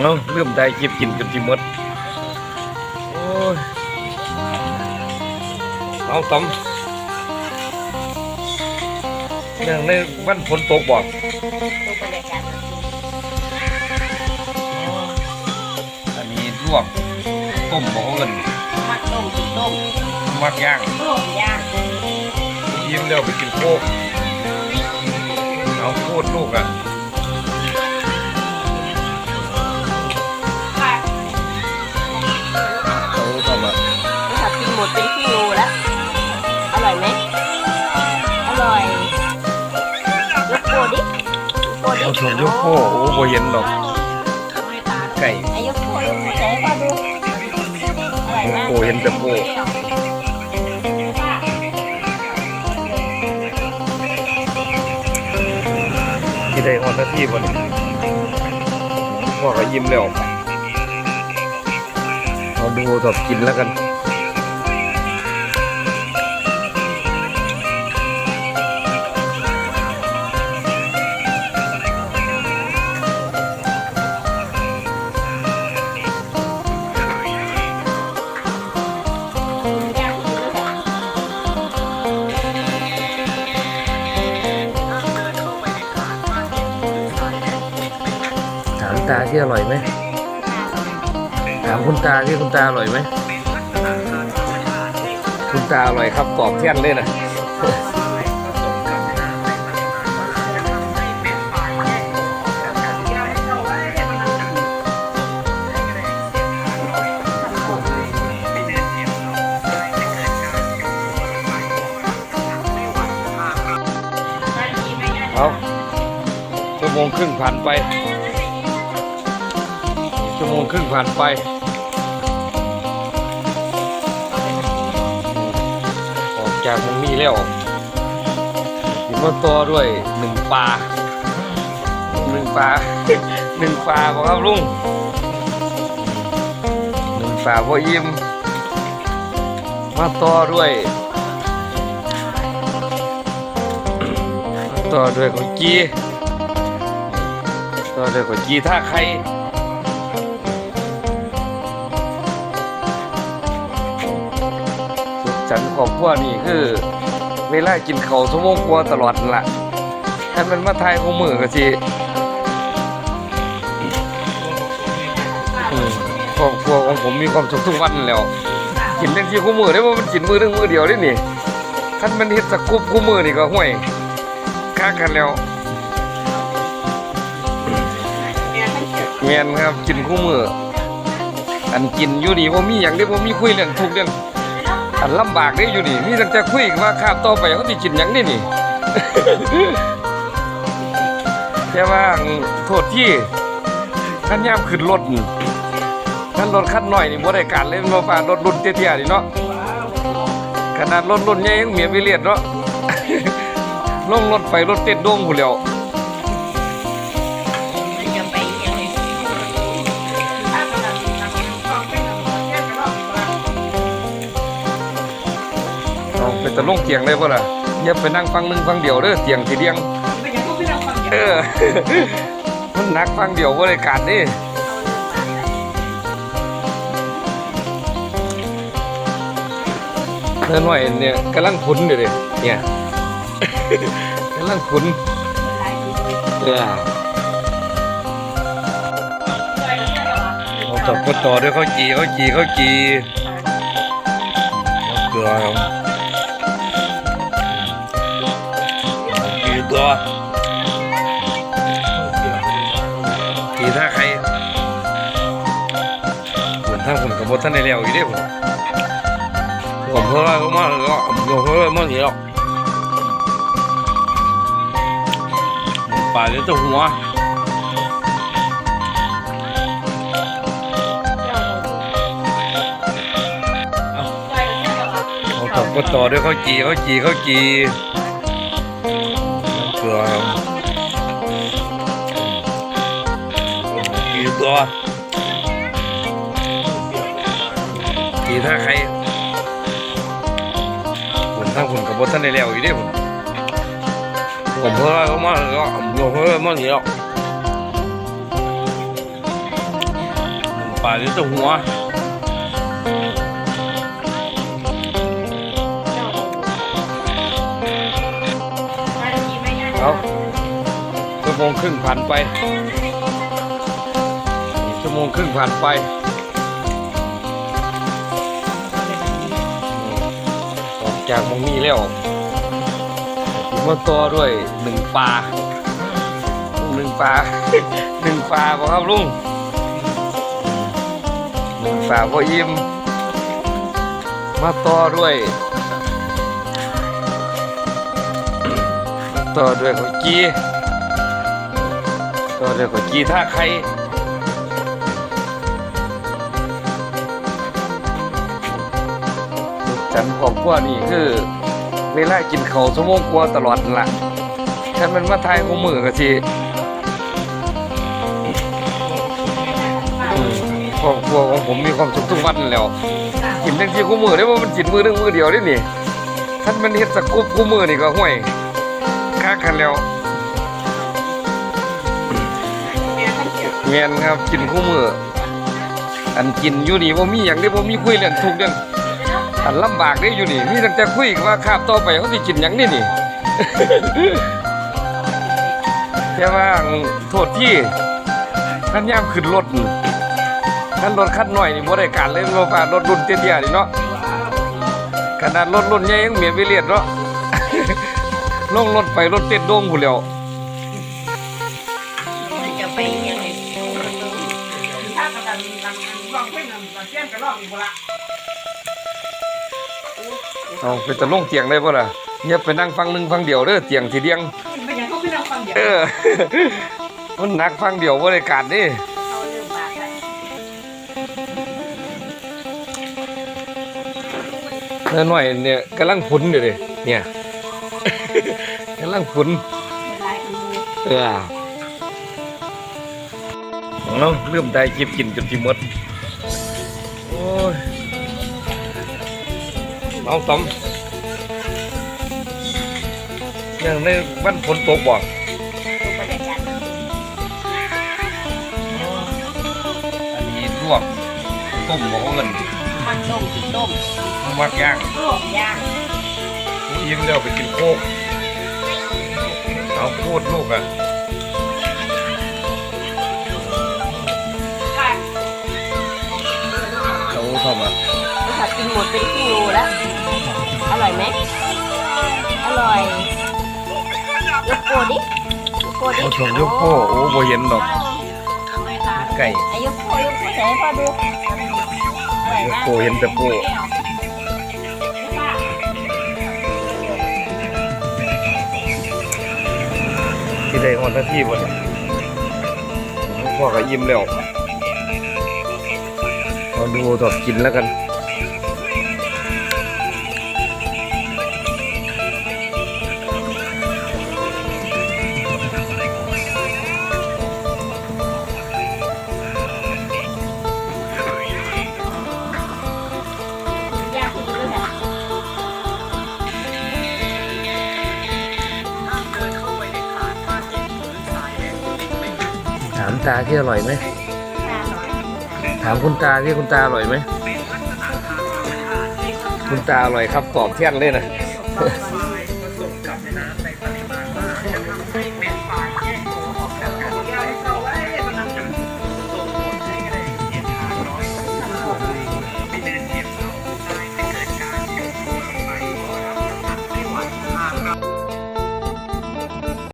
เอาเริ่มได้คลิปกินกันที่มดโอ้ยเอาตำอย่างในวันฝนตกบ่ดูบรรยากาศอันนี้ลวกต้มบอกเงินมักต้มกินต้มมักย่างต้มย่างยิ้มแล้วไปกินโคกเอาโคตรลูกอะ ดเป็นครึ่งโลแล้ว อร่อยไหมอร่อย ยกโปดิยกโปดิเอาส่วนยกโคโอ้โหเห็นดอกไก่ไอ้ยกโปยกโปใส่ให้พ่อดูอร่อยมากโอ้เห็นแต่โป้ที่ได้ฮอนนาทีบ่นี่พ่อก็ยิ้มแล้วเอาดูตอบกินแล้วกัน ตาที่อร่อยไหมถามคุณตาที่คุณตาอร่อยไหมคุณตาอร่อยครับตอบแทนเลยนะเอาชั่วโมงครึ่งผ่านไป ชั่วโมงครึ่งผ่านไปออกจากมงนี่แล้วกินมาต่อด้วยหนึ่งปลาหนึ่งปลาหนึ่งปลาบอกครับลุงหนึ่งปลาพ่ออิ่มมาต่อด้วยต่อด้วยก๋วยจีต่อด้วยก๋วยจีท่าไข่สุ ขสันต์ครอบครัวนี่คือ เวลากินเขาวชั่วโมงกว่าตลอดนั่นละถ้ามันมาทายคู่มือก็สิครอบครัวของผมมีความสุขทุกวันแล้วกินเรื่องที่คู่มือได้ว่ามันกินมือหนึงมือเดียวได้นี่ท่านมันเฮ็ดสกุบคู่มือนี่ก็ห่วยค้ากันแล้วเมียนครับกินคู่มืออันกินอยู่นี่ว่ามีอย่างเดียวว่ามีคุยเรื่องทุกเรื่อง อันลำบากได้อยู่นี่มีตั้งแต่คุยว่าข้าวต่อไปเขาสิกินหยังนี่นี่แต่ว่าโทษที่ขันยามขึ้นรถนี่ขันรถคันหน่อยนี่บ่ได้การเลยมาป่ารถรุ่นเตี้ยๆนี่เนาะขนาดรถรุ่นใหญ่ยังเมียไปเลียดเนาะ ลงรถไปรถเต็ดดงผู้นแหล้ว เอาไปตะลงเตียงเลยพ่ล่ะอย่าไปนั่งฟังหนึงฟังเดียวเด้อเตียงสีเดียงเออมันนักฟังเดียวบ่ได้การนี่เนื้อหน่อยเนี่ยกำลังขุนอยู่ดิเนี่ยกำลังขุนเออเขาต่อก็ต่อด้วยข้าวจีข้าวจีข้าวจีเอาเกลือ เอากีตัวกีถ้าใครผมทั้งผมกับบท่านในแล้วอยู่ด้ผมผมเพิ่มก็มาแล้วผมเพิ่มมาเยอะป่าเดี๋ยวจะหัวเขาตบก็ต่อด้วยข้าวจีข้าวจีข้าวจี เกลือกีตัวกีถ้าใครผมทั้งผมกับบท่านในแล้วอยู่ด้ผมผมเพิ่มก็มาแล้วผมเพิ่มมาเยอะปลาหรือตัวหัว เอาชั่วโมงครึ่งผ่านไปชั่วโมงครึ่งผ่านไปออกจากมองนี้แล้วมาต่อด้วยหนึ่งปลาหนึ่งปลาหนึ่งปลาบ่ครับลุงหนึ่งปลาพออิ่มมาต่อด้วย ต่อด้วยข้าวจีต่อด้วยข้าวจีท่าไข่จันครอบครัวนี่คือ เวลากินเขาวชั่วโมงกว่าตลอดนั่นละถ้ามันมาทายของมือก็สิอืมครอบครัวของผมมีความสุขทุกวันแล้วกินทั้งที่คู่มือได้ว่ามันกินมือหนึงมือเดียวได้นี่ท่านมันเฮ็ดสกุบคู่มือนี่ก็ห่วย กันแล้วเมียนครับกินคู่มืออันกินอยู่นี่บ่ามีหยังได้บ่มีคุยเรื่องทุกเรื่องอันลำบากได้อยู่นี่มีตั้งแต่คุยว่าคาบต่อไปเขาสิกินหยังนี่นี่แต่ว่าโทษที่ท่านยามขึ้นรถนี่ท่านรถคันหน่อยนี่บ่ได้การเลยบ่ฟ้ารถรุ่นเตี้ยๆนี่เนาะขนาดรถรุ่นใหญ่ยังเมียนไปเรียดเนาะ ลงรถไปรถเต้นโด่งผู้นแหล้วจะไปยังไงถ้ากระดันลำลองเพ่งลำเสี้ยนกระรอกอีกบ่ละเอาไปตะลงเตียงได้ป่ะล่ะอย่าไปนั่งฟังหนึ่งฟังเดียวเด้อเตียงทีเดียงเป็นอย่างเขาไม่รับฟังเดียวเออมันหนักฟังเดียวบ่ได้การนี่เขาลืมบาทไปน้อยๆเนี่ยกำลังพุนอยู่ดิเนี่ยกำลังพุนเป็นไรคุณมือเออเอาเริ่มได้กิบกินจนที่หมดโอ้ยเอาตอมยังในวันฝนตกบ่ดูบรรยากาศอันนี้ลวกต้มหมูเงินมันต้มกินต้มมักย่างลวกย่างผู้ยิ้มแล้วไปกินโคก เอาพูดลูกอะค่ะเขาเข้ามาเราผัดกินหมดเป็นครึ่งโลแล้ว อร่อยไหม อร่อยยกโกดิยกโกดิเขาชมยกโป้โอ้บ่เห็นดอกไก่ไอ้ยกโกยกโกใส่ให้พ่อดูอร่อยยกมากโป้เห็นแต่โป้ ได้ฮอนนาทีบ่เนี่ยพ่อก็ยิ้มแล้วเราดูตอบกินแล้วกัน ตาที่อร่อยไหมถามคุณตาที่คุณตาอร่อยไหมคุณตาอร่อยครับตอบเที่ยงเลยนะ